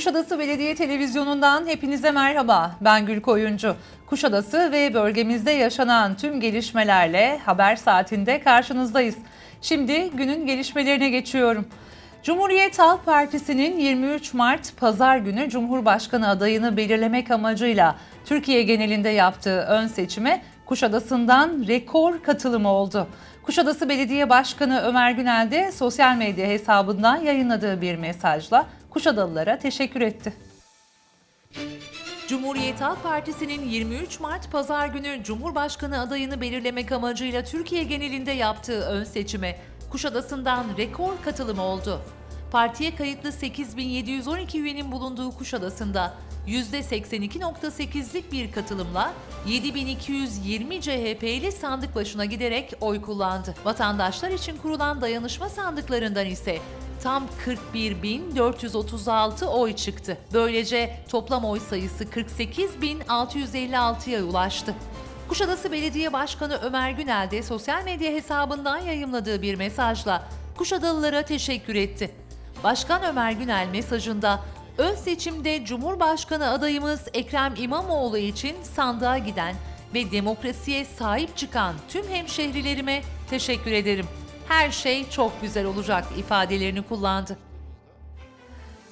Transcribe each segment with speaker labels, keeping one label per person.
Speaker 1: Kuşadası Belediye Televizyonu'ndan hepinize merhaba. Ben Gül Koyuncu. Kuşadası ve bölgemizde yaşanan tüm gelişmelerle haber saatinde karşınızdayız. Şimdi günün gelişmelerine geçiyorum. Cumhuriyet Halk Partisi'nin 23 Mart Pazar günü Cumhurbaşkanı adayını belirlemek amacıyla Türkiye genelinde yaptığı ön seçime Kuşadası'ndan rekor katılım oldu. Kuşadası Belediye Başkanı Ömer Günel de sosyal medya hesabından yayınladığı bir mesajla Kuşadalılara teşekkür etti. Cumhuriyet Halk Partisi'nin 23 Mart Pazar günü Cumhurbaşkanı adayını belirlemek amacıyla Türkiye genelinde yaptığı ön seçime Kuşadası'ndan rekor katılım oldu. Partiye kayıtlı 8712 üyenin bulunduğu Kuşadası'nda %82.8'lik bir katılımla 7220 CHP'li sandık başına giderek oy kullandı. Vatandaşlar için kurulan dayanışma sandıklarından ise tam 41.436 oy çıktı. Böylece toplam oy sayısı 48.656'ya ulaştı. Kuşadası Belediye Başkanı Ömer Günel de sosyal medya hesabından yayımladığı bir mesajla Kuşadalılara teşekkür etti. Başkan Ömer Günel mesajında ön seçimde Cumhurbaşkanı adayımız Ekrem İmamoğlu için sandığa giden ve demokrasiye sahip çıkan tüm hemşehrilerime teşekkür ederim. Her şey çok güzel olacak ifadelerini kullandı.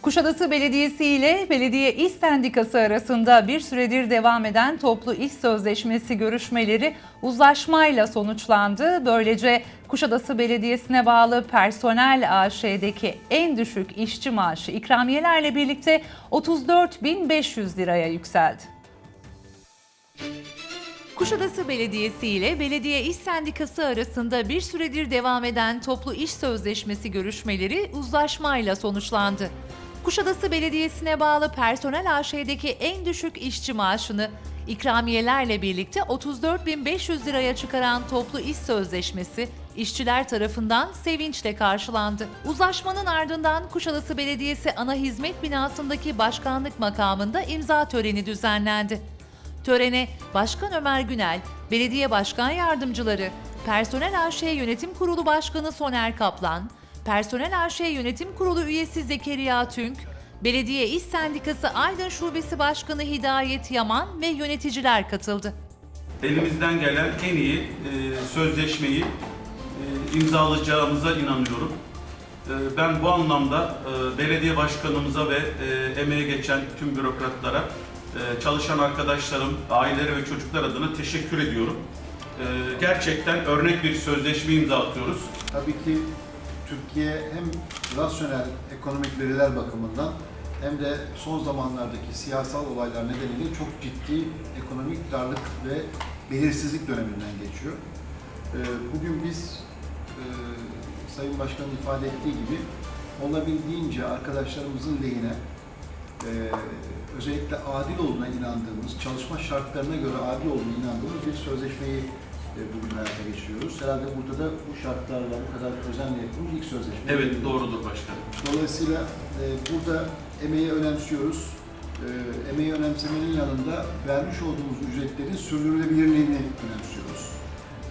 Speaker 1: Kuşadası Belediyesi ile Belediye İş Sendikası arasında bir süredir devam eden toplu iş sözleşmesi görüşmeleri uzlaşmayla sonuçlandı. Böylece Kuşadası Belediyesi'ne bağlı personel AŞ'deki en düşük işçi maaşı ikramiyelerle birlikte 34.500 liraya yükseldi. Kuşadası Belediyesi ile Belediye İş Sendikası arasında bir süredir devam eden toplu iş sözleşmesi görüşmeleri uzlaşmayla sonuçlandı. Kuşadası Belediyesi'ne bağlı personel AŞ'deki en düşük işçi maaşını ikramiyelerle birlikte 34.500 liraya çıkaran toplu iş sözleşmesi işçiler tarafından sevinçle karşılandı. Uzlaşmanın ardından Kuşadası Belediyesi ana hizmet binasındaki başkanlık makamında imza töreni düzenlendi. Törene Başkan Ömer Günel, Belediye Başkan Yardımcıları, Personel AŞ Yönetim Kurulu Başkanı Soner Kaplan, Personel AŞ Yönetim Kurulu üyesi Zekeriya Tünk, Belediye İş Sendikası Aydın Şubesi Başkanı Hidayet Yaman ve yöneticiler katıldı.
Speaker 2: elimizden gelen en iyi e, sözleşmeyi e, imzalayacağımıza inanıyorum. E, ben bu anlamda e, belediye başkanımıza ve e, emeğe geçen tüm bürokratlara, e, çalışan arkadaşlarım, aileleri ve çocuklar adına teşekkür ediyorum. E, gerçekten örnek bir sözleşme imza atıyoruz.
Speaker 3: Tabii ki Türkiye hem rasyonel ekonomik veriler bakımından hem de son zamanlardaki siyasal olaylar nedeniyle çok ciddi ekonomik darlık ve belirsizlik döneminden geçiyor. Ee, Bugün biz e, Sayın Başkan'ın ifade ettiği gibi olabildiğince arkadaşlarımızın lehine e, özellikle adil olduğuna inandığımız, çalışma şartlarına göre adil olduğuna inandığımız bir sözleşmeyi e, bugün hayata geçiriyoruz. Herhalde burada da bu şartlarla bu kadar özenle yapılmış ilk sözleşme.
Speaker 2: Evet doğrudur başkanım.
Speaker 3: Dolayısıyla e, burada emeği önemsiyoruz. E, emeği önemsemenin yanında vermiş olduğumuz ücretlerin sürdürülebilirliğini önemsiyoruz.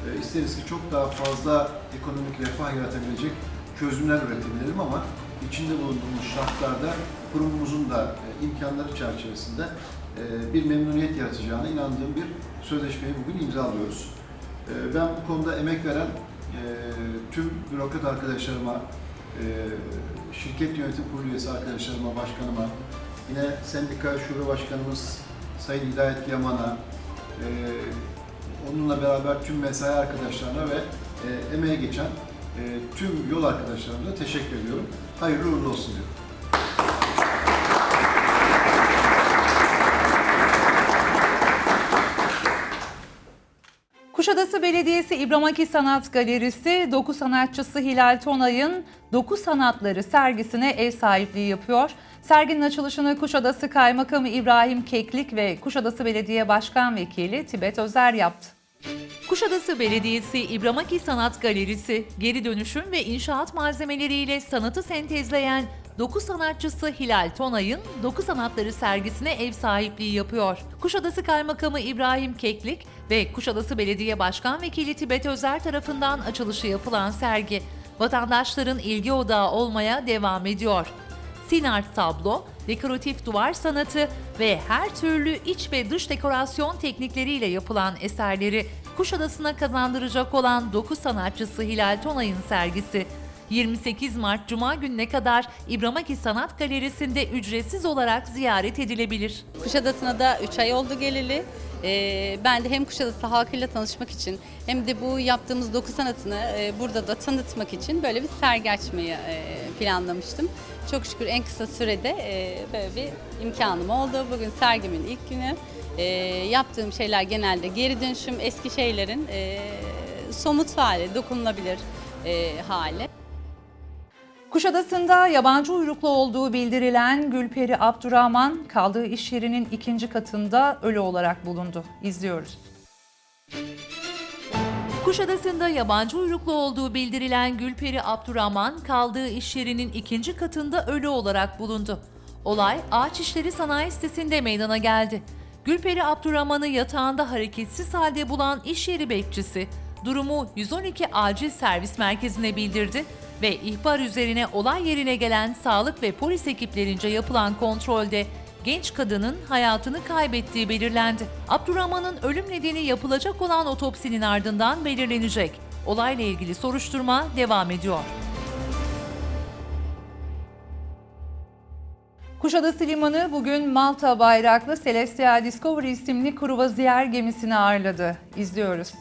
Speaker 3: E, isteriz ki çok daha fazla ekonomik refah yaratabilecek çözümler üretebilelim ama içinde bulunduğumuz şartlarda kurumumuzun da e, imkanları çerçevesinde e, bir memnuniyet yaratacağına inandığım bir sözleşmeyi bugün imzalıyoruz. E, ben bu konuda emek veren e, tüm bürokrat arkadaşlarıma, e, şirket yönetim kurulu üyesi arkadaşlarıma, başkanıma, yine sendika şube başkanımız Sayın Hidayet Yaman'a, e, onunla beraber tüm mesai arkadaşlarına ve emeğe geçen tüm yol arkadaşlarımıza teşekkür ediyorum. Hayırlı uğurlu olsun diyorum.
Speaker 1: Kuşadası Belediyesi İbramaki Sanat Galerisi doku sanatçısı Hilal Tonay'ın Doku Sanatları sergisine ev sahipliği yapıyor. Serginin açılışını Kuşadası Kaymakamı İbrahim Keklik ve Kuşadası Belediye Başkan Vekili Tibet Özer yaptı. Kuşadası Belediyesi İbramaki Sanat Galerisi, geri dönüşüm ve inşaat malzemeleriyle sanatı sentezleyen doku sanatçısı Hilal Tonay'ın Doku Sanatları sergisine ev sahipliği yapıyor. Kuşadası Kaymakamı İbrahim Keklik ve Kuşadası Belediye Başkan Vekili Tibet Özer tarafından açılışı yapılan sergi, vatandaşların ilgi odağı olmaya devam ediyor. Sinart tablo, dekoratif duvar sanatı ve her türlü iç ve dış dekorasyon teknikleriyle yapılan eserleri Kuşadası'na kazandıracak olan doku sanatçısı Hilal Tonay'ın sergisi 28 Mart Cuma gününe kadar İbramaki Sanat Galerisi'nde ücretsiz olarak ziyaret edilebilir.
Speaker 4: Kuşadası'na da 3 ay oldu geleli. Ee, ben de hem Kuşadası halkıyla tanışmak için hem de bu yaptığımız doku sanatını e, burada da tanıtmak için böyle bir sergi açmayı e, planlamıştım. Çok şükür en kısa sürede e, böyle bir imkanım oldu. Bugün sergimin ilk günü. E, yaptığım şeyler genelde geri dönüşüm, eski şeylerin e, somut hali, dokunulabilir e, hali.
Speaker 1: Kuşadası'nda yabancı uyruklu olduğu bildirilen Gülperi Abdurrahman kaldığı iş yerinin ikinci katında ölü olarak bulundu. İzliyoruz. Kuşadası'nda yabancı uyruklu olduğu bildirilen Gülperi Abdurrahman kaldığı iş yerinin ikinci katında ölü olarak bulundu. Olay Ağaç İşleri Sanayi sitesinde meydana geldi. Gülperi Abdurrahman'ı yatağında hareketsiz halde bulan iş yeri bekçisi durumu 112 acil servis merkezine bildirdi ve ihbar üzerine olay yerine gelen sağlık ve polis ekiplerince yapılan kontrolde genç kadının hayatını kaybettiği belirlendi. Abdurrahman'ın ölüm nedeni yapılacak olan otopsinin ardından belirlenecek. Olayla ilgili soruşturma devam ediyor. Kuşadası Limanı bugün Malta bayraklı Celestial Discovery isimli kruvaziyer gemisini ağırladı. İzliyoruz.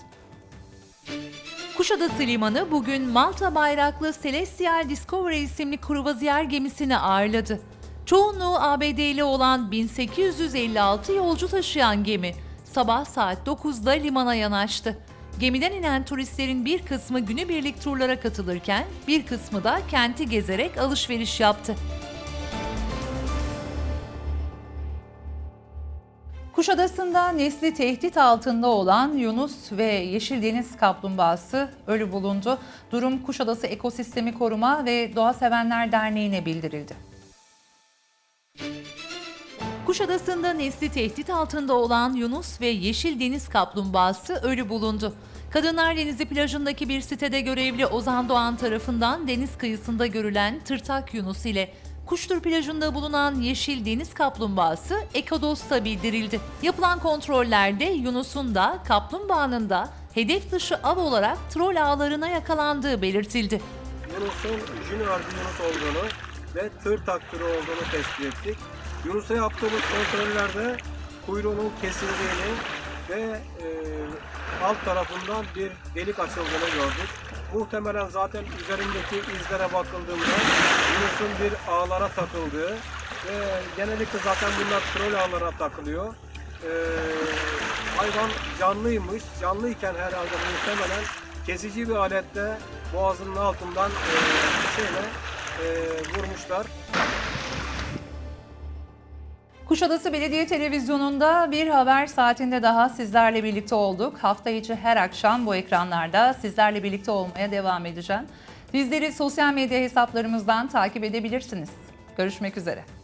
Speaker 1: Kuşadası Limanı bugün Malta bayraklı Celestial Discovery isimli kruvaziyer gemisini ağırladı. Çoğunluğu ABD'li olan 1856 yolcu taşıyan gemi sabah saat 9'da limana yanaştı. Gemiden inen turistlerin bir kısmı günübirlik turlara katılırken bir kısmı da kenti gezerek alışveriş yaptı. Kuşadası'nda nesli tehdit altında olan Yunus ve Yeşil Deniz Kaplumbağası ölü bulundu. Durum Kuşadası Ekosistemi Koruma ve Doğa Sevenler Derneği'ne bildirildi. Kuşadası'nda nesli tehdit altında olan Yunus ve Yeşil Deniz Kaplumbağası ölü bulundu. Kadınlar Denizi plajındaki bir sitede görevli Ozan Doğan tarafından deniz kıyısında görülen tırtak Yunus ile Kuştur plajında bulunan yeşil deniz kaplumbağası Ekados'ta bildirildi. Yapılan kontrollerde Yunus'un da kaplumbağanın da hedef dışı av olarak troll ağlarına yakalandığı belirtildi.
Speaker 5: Yunus'un junior Yunus olduğunu ve tır taktırı olduğunu tespit ettik. Yunus'a yaptığımız kontrollerde kuyruğunun kesildiğini ve e, alt tarafından bir delik açıldığını gördük. Muhtemelen zaten üzerindeki izlere bakıldığında Yunus'un bir ağlara takıldığı ve genellikle zaten bunlar troll ağlara takılıyor. E, hayvan canlıymış. Canlıyken herhalde muhtemelen kesici bir aletle boğazının altından e, şeyle e, vurmuşlar.
Speaker 1: Kuşadası Belediye Televizyonu'nda bir haber saatinde daha sizlerle birlikte olduk. Hafta içi her akşam bu ekranlarda sizlerle birlikte olmaya devam edeceğim. Bizleri sosyal medya hesaplarımızdan takip edebilirsiniz. Görüşmek üzere.